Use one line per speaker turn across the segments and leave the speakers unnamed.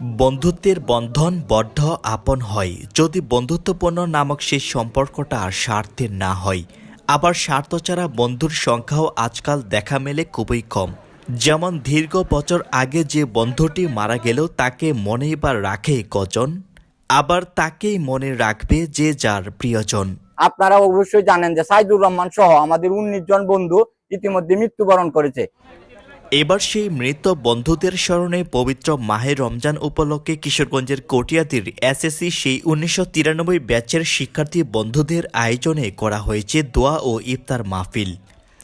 বন্ধুত্বের বন্ধন বদ্ধ আপন হয়। যদি বন্ধুত্বপূর্ণ নামক সেই সম্পর্কটা আর স্বার্থের না হয়, আবার স্বার্থ ছাড়া বন্ধুর সংখ্যাও আজকাল দেখা মেলে খুবই কম। যেমন দীর্ঘ বছর আগে যে বন্ধুটি মারা গেল তাকে মনেই বা রাখে কজন? আবার তাকেই মনে রাখবে যে যার প্রিয়জন।
আপনারা অবশ্যই জানেন যে সাইদুর রহমান সহ আমাদের উনিশ জন বন্ধু ইতিমধ্যে মৃত্যুবরণ করেছে।
এবার সেই মৃত বন্ধুদের স্মরণে পবিত্র মাহের রমজান উপলক্ষে কিশোরগঞ্জের কটিয়াদির এসএসসি সেই উনিশশো তিরানব্বই ব্যাচের শিক্ষার্থী বন্ধুদের আয়োজনে করা হয়েছে দোয়া ও ইফতার মাহফিল।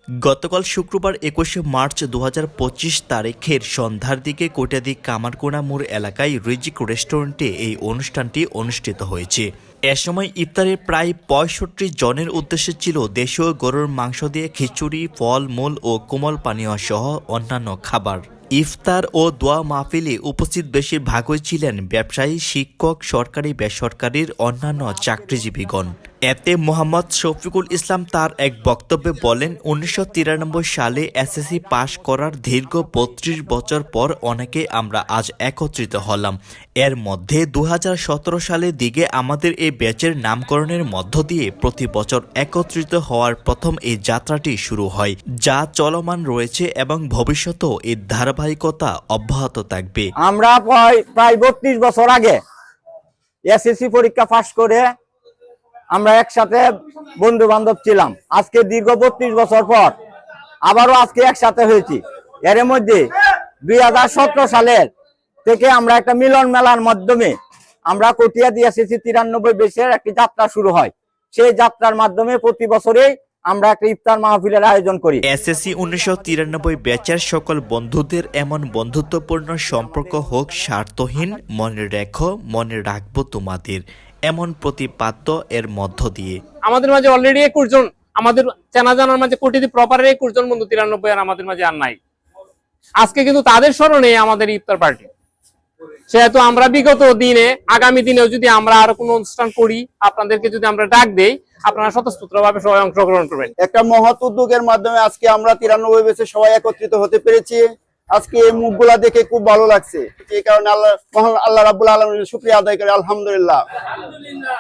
গতকাল শুক্রবার একুশে মার্চ দু হাজার পঁচিশ তারিখের সন্ধ্যার দিকে কটিয়াদি কামারকোনা মোড় এলাকায় রিজিক রেস্টুরেন্টে এই অনুষ্ঠানটি অনুষ্ঠিত হয়েছে। এ সময় ইফতারের প্রায় পঁয়ষট্টি জনের উদ্দেশ্যে ছিল দেশীয় গরুর মাংস দিয়ে খিচুড়ি, ফল, মূল ও কোমল পানীয় সহ অন্যান্য খাবার। ইফতার ও দোয়া মাহফিলে উপস্থিত বেশিরভাগই ছিলেন ব্যবসায়ী, শিক্ষক, সরকারি, বেসরকারির অন্যান্য চাকরিজীবীগণ। এতে মোহাম্মদ শফিকুল ইসলাম তার এক বক্তব্যে বলেন, উনিশশো তিরানব্বই সালে এসএসসি পাশ করার দীর্ঘ বত্রিশ বছর পর অনেকে আমরা আজ একত্রিত হলাম। এর মধ্যে দু সালের দিকে আমাদের এই ব্যাচের নামকরণের মধ্য দিয়ে প্রতি বছর একত্রিত হওয়ার প্রথম এই যাত্রাটি শুরু হয়, যা চলমান রয়েছে এবং ভবিষ্যতেও এর ধারাবাহিকতা অব্যাহত থাকবে।
আমরা প্রায় বত্রিশ বছর আগে এসএসসি পরীক্ষা পাশ করে আমরা একসাথে বন্ধু বান্ধব ছিলাম। আজকে দীর্ঘ বত্রিশ বছর পর আবারও আজকে একসাথে হয়েছি। এর মধ্যে দুই হাজার সতেরো সালের থেকে আমরা একটা মিলন মেলার মাধ্যমে আমরা কটিয়া দিয়ে এসেছি, তিরানব্বই বেশের একটি যাত্রা শুরু হয়। সেই যাত্রার মাধ্যমে প্রতি বছরেই আমরা একটা ইফতার মাহফিলের আয়োজন করি।
এসএসসি উনিশশো তিরানব্বই ব্যাচের সকল বন্ধুদের এমন বন্ধুত্বপূর্ণ সম্পর্ক হোক, স্বার্থহীন, মনে রেখো, মনে রাখব তোমাদের। এমন প্রতিপাদ্য এর মধ্য দিয়ে।
আমাদের মাঝে অলরেডি একুশ জন আমাদের চেনা জানার মাঝে কোটিতে প্রপারের একুশ জন বন্ধু তিরানব্বই আর আমাদের মাঝে আর নাই। আজকে কিন্তু তাদের স্মরণে আমাদের ইফতার পার্টি। সেহেতু আমরা বিগত দিনে আগামী দিনেও যদি আমরা আরও কোনো অনুষ্ঠান করি আপনাদেরকে যদি আমরা ডাক দেই আপনারা স্বতঃস্ফূর্ত ভাবে সবাই অংশগ্রহণ করবেন।
একটা মহৎ উদ্যোগের মাধ্যমে আজকে আমরা তিরানব্বই বেসে সবাই একত্রিত হতে পেরেছি। আজকে এই মুখগুলা দেখে খুব ভালো লাগছে। এই কারণে আল্লাহ মহান আল্লাহ রাবুল আলমের শুক্রিয়া আদায় করে আলহামদুলিল্লাহ।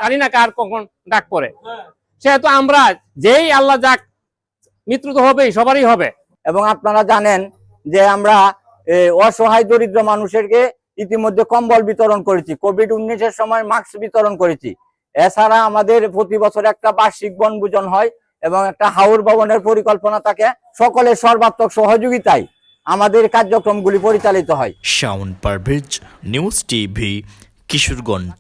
জানি না কার কখন ডাক পড়ে। সেহেতু আমরা যেই আল্লাহ যাক মৃত্যু তো হবেই সবারই হবে।
এবং আপনারা জানেন যে আমরা এ, অসহায় দরিদ্র মানুষেরকে ইতিমধ্যে কম্বল বিতরণ করেছি কোভিড উনিশের সময় মাস্ক বিতরণ করেছি। এছাড়া আমাদের প্রতি বছর একটা বার্ষিক বনভোজন হয় এবং একটা হাউর ভবনের পরিকল্পনা থাকে। সকলের সর্বাত্মক সহযোগিতায়। আমাদের কার্যক্রমগুলি পরিচালিত হয়।
Shaon Parvez news TV Kishoreganj.